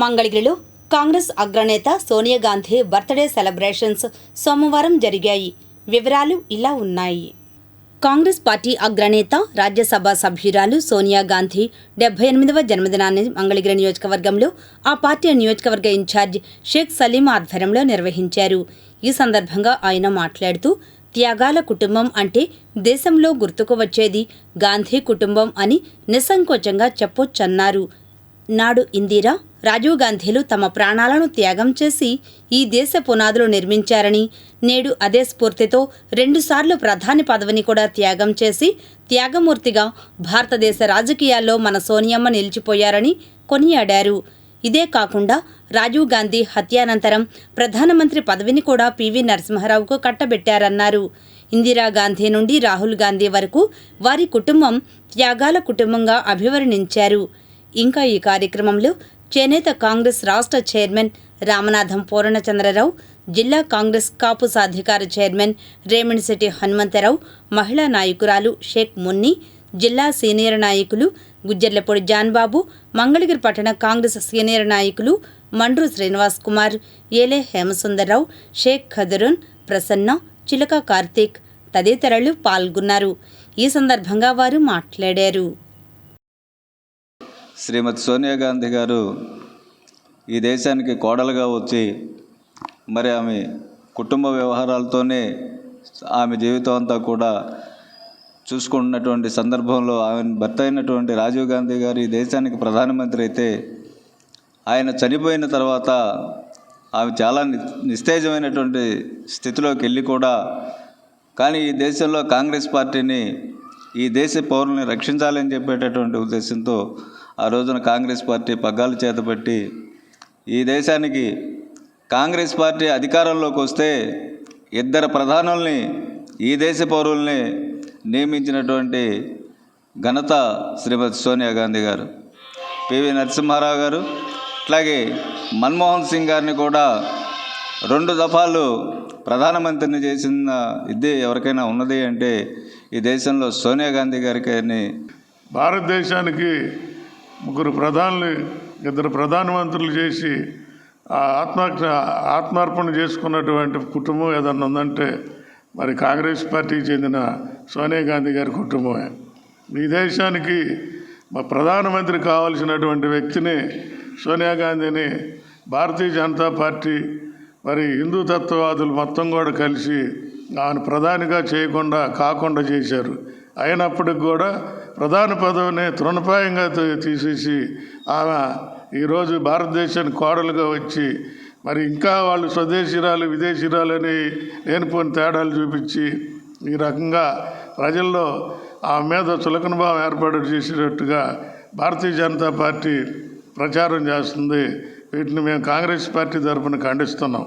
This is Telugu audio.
మంగళగిరిలో కాంగ్రెస్ అగ్రనేత సోనియా గాంధీ బర్త్డే సెలబ్రేషన్స్ సోమవారం జరిగాయి. వివరాలు ఇలా ఉన్నాయి. కాంగ్రెస్ పార్టీ అగ్రనేత రాజ్యసభ సభ్యురాలు సోనియా గాంధీ డెబ్బై ఎనిమిదవ జన్మదినాన్ని మంగళగిరి నియోజకవర్గంలో ఆ పార్టీ నియోజకవర్గ ఇన్ఛార్జ్ షేక్ సలీం ఆధ్వర్యంలో నిర్వహించారు. ఈ సందర్భంగా ఆయన మాట్లాడుతూ త్యాగాల కుటుంబం అంటే దేశంలో గుర్తుకు వచ్చేది గాంధీ కుటుంబం అని నిస్సంకోచంగా చెప్పొచ్చన్నారు. నాడు ఇందిరా రాజీవ్ గాంధీలు తమ ప్రాణాలను త్యాగం చేసి ఈ దేశ పునాదులు నిర్మించారని నేడు అదే స్ఫూర్తితో రెండుసార్లు ప్రధాని పదవిని కూడా త్యాగం చేసి త్యాగమూర్తిగా భారతదేశ రాజకీయాల్లో మన సోనియమ్మ నిలిచిపోయారని కొనియాడారు. ఇదే కాకుండా రాజీవ్ గాంధీ హత్యానంతరం ప్రధానమంత్రి పదవిని కూడా పివి నరసింహారావుకు కట్టబెట్టారన్నారు. ఇందిరాగాంధీ నుండి రాహుల్ గాంధీ వరకు వారి కుటుంబం త్యాగాల కుటుంబంగా అభివర్ణించారు. ఇంకా ఈ కార్యక్రమంలో చేనేత కాంగ్రెస్ రాష్ట్ర చైర్మన్ రామనాథం పూర్ణచంద్రరావు జిల్లా కాంగ్రెస్ కాపు సాధికార చైర్మన్ రేమిణిశెట్టి హనుమంతరావు మహిళా నాయకురాలు షేక్ మున్ని జిల్లా సీనియర్ నాయకులు గుజ్జర్లపూడి జాన్బాబు మంగళగిరి పట్టణ కాంగ్రెస్ సీనియర్ నాయకులు మండ్రు శ్రీనివాస్ కుమార్ ఏలే హేమసుందర్రావు షేక్ ఖదరున్ ప్రసన్న చిలక కార్తీక్ తదితరులు పాల్గొన్నారు. ఈ సందర్భంగా వారు మాట్లాడారు. శ్రీమతి సోనియా గాంధీ గారు ఈ దేశానికి కోడలుగా వచ్చి మరి ఆమె కుటుంబ వ్యవహారాలతోనే ఆమె జీవితం అంతా కూడా చూసుకుంటున్నటువంటి సందర్భంలో ఆమె భర్త అయినటువంటి రాజీవ్ గాంధీ గారు ఈ దేశానికి ప్రధానమంత్రి అయితే ఆయన చనిపోయిన తర్వాత ఆమె చాలా నిస్తేజమైనటువంటి స్థితిలోకి వెళ్ళి కూడా కానీ ఈ దేశంలో కాంగ్రెస్ పార్టీని ఈ దేశ పౌరుల్ని రక్షించాలని చెప్పేటటువంటి ఉద్దేశంతో ఆ రోజున కాంగ్రెస్ పార్టీ పగ్గాలు చేతపట్టి ఈ దేశానికి కాంగ్రెస్ పార్టీ అధికారంలోకి వస్తే ఇద్దరు ప్రధానుల్ని ఈ దేశ పౌరుల్ని నియమించినటువంటి ఘనత శ్రీమతి సోనియా గాంధీ గారు. పివి నరసింహారావు గారు అట్లాగే మన్మోహన్ సింగ్ గారిని కూడా రెండు దఫాలు ప్రధానమంత్రిని చేసిన ఇది ఎవరికైనా ఉన్నది అంటే ఈ దేశంలో సోనియా గాంధీ గారికి అని భారతదేశానికి ముగ్గురు ప్రధానులు ఇద్దరు ప్రధానమంత్రులు చేసి ఆ ఆత్మ ఆత్మార్పణ చేసుకున్నటువంటి కుటుంబం ఏదన్నా ఉందంటే మరి కాంగ్రెస్ పార్టీకి చెందిన సోనియా గాంధీ గారి కుటుంబమే. ఈ దేశానికి మా ప్రధానమంత్రి కావాల్సినటువంటి వ్యక్తిని సోనియా గాంధీని భారతీయ జనతా పార్టీ మరి హిందూ తత్వవాదులు మొత్తం కూడా కలిసి ఆమెను ప్రధానిగా చేయకుండా కాకుండా చేశారు. అయినప్పటికి కూడా ప్రధాన పదవిని తృణపాయంగా తీసేసి ఆమె ఈరోజు భారతదేశానికి కోడలుగా వచ్చి మరి ఇంకా వాళ్ళు స్వదేశీరాలు విదేశీరాలని లేనిపోని తేడాలు చూపించి ఈ రకంగా ప్రజల్లో ఆమె మీద చులకన భావం ఏర్పాటు చేసేటట్టుగా భారతీయ జనతా పార్టీ ప్రచారం చేస్తుంది. వీటిని మేము కాంగ్రెస్ పార్టీ తరఫున ఖండిస్తున్నాం.